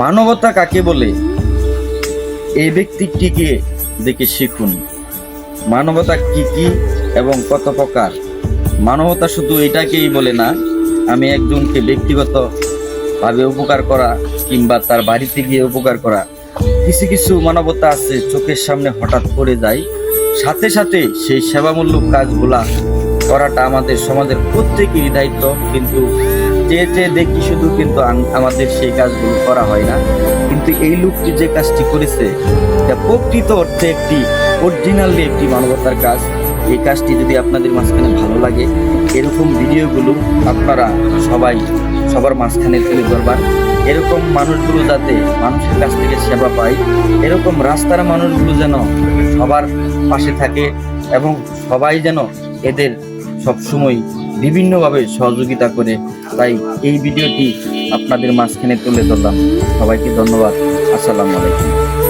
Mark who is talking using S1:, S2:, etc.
S1: মানবতা কাকে বলে? এই ব্যক্তিটিকে দেখে শিখুন। মানবতা কি কি এবং কত প্রকার? মানবতা শুধু এটাকেই বলে না, আমি একজনকে ব্যক্তিগত ভাবে উপকার করা কিংবা তার বাড়িতে গিয়ে উপকার করা। কিছু কিছু মানবতা আছে, চোখের সামনে হঠাৎ করে যায়। সাথে সাথে সেই সেবামূলক কাজগুলা করাটা আমাদের সমাজের প্রত্যেকেরই দায়িত্ব, কিন্তু চেয়ে চেয়ে দেখি শুধু কিন্তু আমাদের সেই কাজগুলো করা হয় না। কিন্তু এই লোকটি যে কাজটি করেছে, এটা প্রকৃত অর্থে একটি অরিজিনালি একটি মানবতার কাজ। এই কাজটি যদি আপনাদের মাঝখানে ভালো লাগে, এরকম ভিডিওগুলো আপনারা সবাই সবার মাঝখানে তুলে ধরবার। এরকম মানুষগুলো যাতে মানুষের কাছ থেকে সেবা পায়, এরকম রাস্তার মানুষগুলো যেন সবার পাশে থাকে এবং সবাই যেন এদের সবসময় বিভিন্নভাবে সহযোগিতা করে তাই এই ভিডিওটি আপনাদের মাঝখানে তুলে ধরলাম। সবাইকে ধন্যবাদ। আসসালামু আলাইকুম।